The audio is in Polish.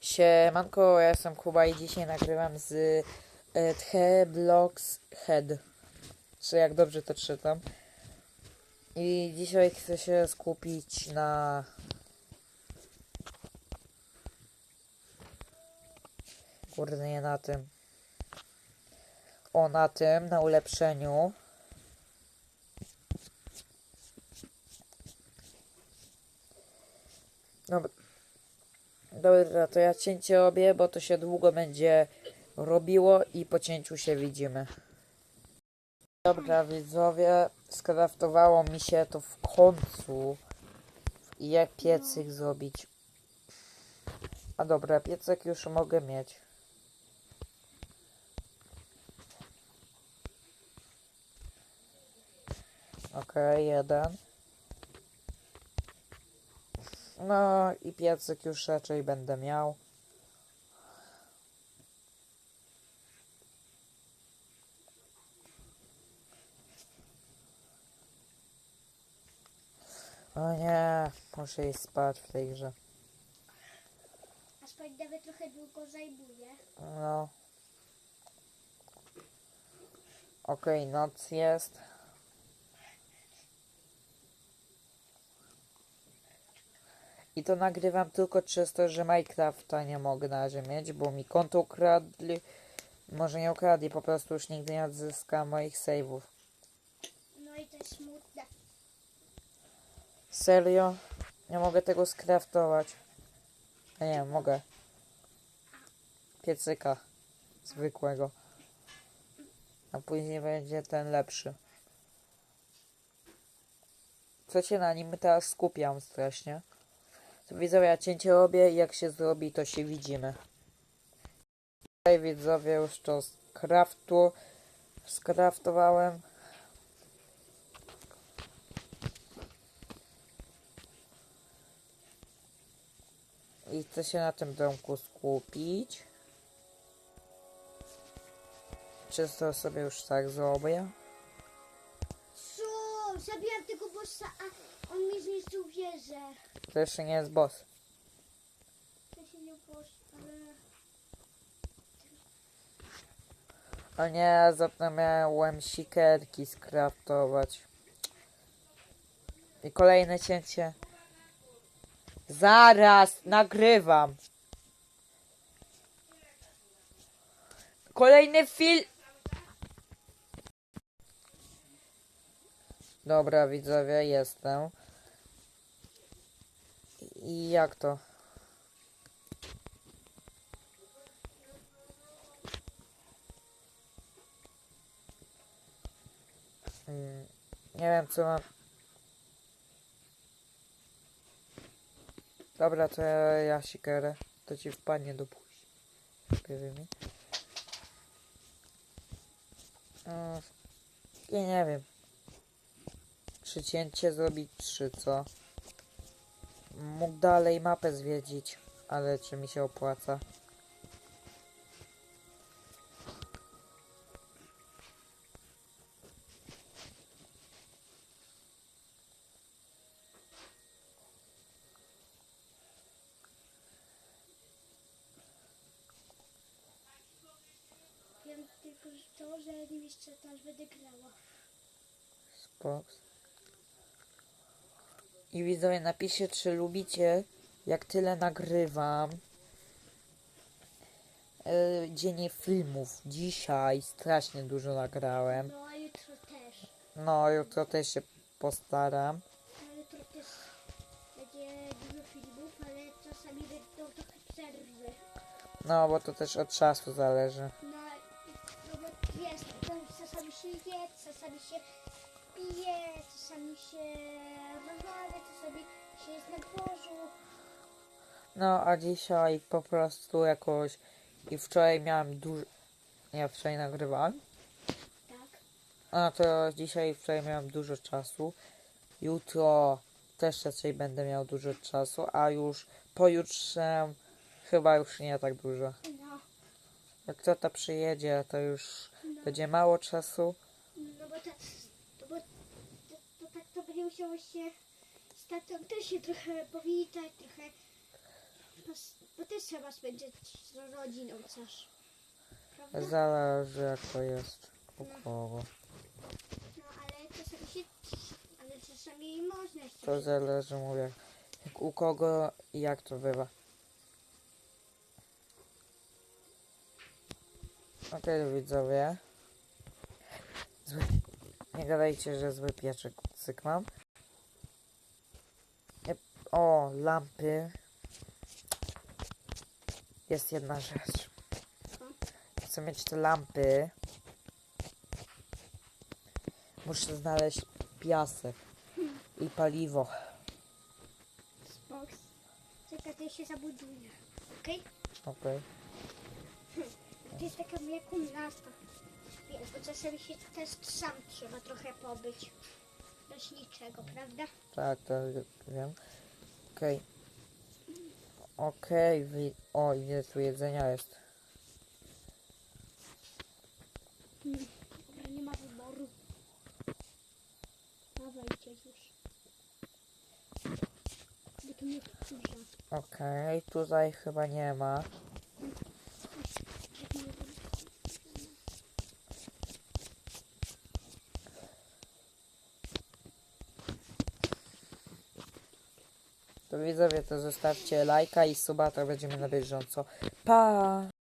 Siemanko, ja jestem Kuba i dzisiaj nagrywam z e, The Blocks Head. Czy jak dobrze to czytam. I dzisiaj chcę się skupić na... Kurde, nie na tym. O, na tym, na ulepszeniu. Dobra. Dobra, to ja cięcie robię, bo to się długo będzie robiło i po cięciu się widzimy. Dobra, widzowie, skraftowało mi się to w końcu. I jak piecyk zrobić? A dobra, piecek już mogę mieć. Okej, jeden. No i piecyk już raczej będę miał. O nie, muszę iść spać w tej grze. A spać nawet trochę długo zajmuje. No. Okej, noc jest. I to nagrywam tylko przez to, że Minecrafta nie mogę na razie mieć, bo mi konto ukradli. Może nie ukradli, po prostu już nigdy nie odzyskam moich save'ów. No i to smutne. Serio? Nie mogę tego skraftować. A nie, mogę. Piecyka. Zwykłego. A później będzie ten lepszy. Co się na nim teraz skupiam strasznie. Widzowie, ja cięcie robię i jak się zrobi, to się widzimy. Tutaj widzowie już to z skraftowałem. I chcę się na tym domku skupić. Czysto sobie już tak zrobię. Co? Zabijam tego bossa, on mi zniszczył wieżę. To jeszcze nie jest boss. To się nie boss, ale... O nie, zapomniałem sikerki skraftować. I kolejne cięcie. Zaraz, nagrywam. Kolejny film. Dobra, widzowie, jestem. I jak to? Mm, Nie wiem co mam. Dobra, to ja, ja sikerę. To ci wpadnie do. Powie mi. Mm, nie wiem. Czy cięcie zrobić, czy co? Mógł dalej mapę zwiedzić, ale czy mi się opłaca? Wiem tylko to, że nie jeszcze też będę grała. Spoks. I widzowie, napiszcie, czy lubicie, jak tyle nagrywam. Yy, dziennie filmów. Dzisiaj strasznie dużo nagrałem. No a jutro też. No, jutro też się postaram. A jutro też będzie dużo filmów, ale czasami będą trochę przerwy. No, bo to też od czasu zależy. No, no bo jest, to czasami się je, czasami się pije, czasami się rozmawia, czasami się jest na dworzu. No, a dzisiaj po prostu jakoś... I wczoraj miałem dużo... Nie, wczoraj nagrywałem. Tak. A to dzisiaj, wczoraj miałem dużo czasu. Jutro też raczej będę miał dużo czasu, a już pojutrze chyba już nie tak dużo. No, Jak tata przyjedzie, to już będzie mało czasu. no bo no to musiało się z tatą też się trochę powitać, trochę Bo też trzeba spędzić z rodziną coś. Prawda? Zależy jak to jest. U kogo. No ale czasami się... Ale czasami można jeszcze... To zależy, mówię. Jak u kogo i jak to bywa. Okej, widzowie. Zły... Nie gadajcie, że zły pieczek mam. O, lampy. Jest jedna rzecz. Chcę mieć te lampy. Muszę znaleźć piasek i paliwo. Czekaj, się zabuduję. Okej? Okej. To jest taka moja komnatka. Wiesz, bo czasami się też sam trzeba trochę pobyć. Bez niczego, prawda? Tak, to wiem. Okej. Okej, wi- o ile tu jedzenia jest. Dobra, nie ma wyboru. Dawajcie już. Okej, tutaj chyba nie ma. To widzowie, to zostawcie lajka i suba, to będziemy na bieżąco. Pa!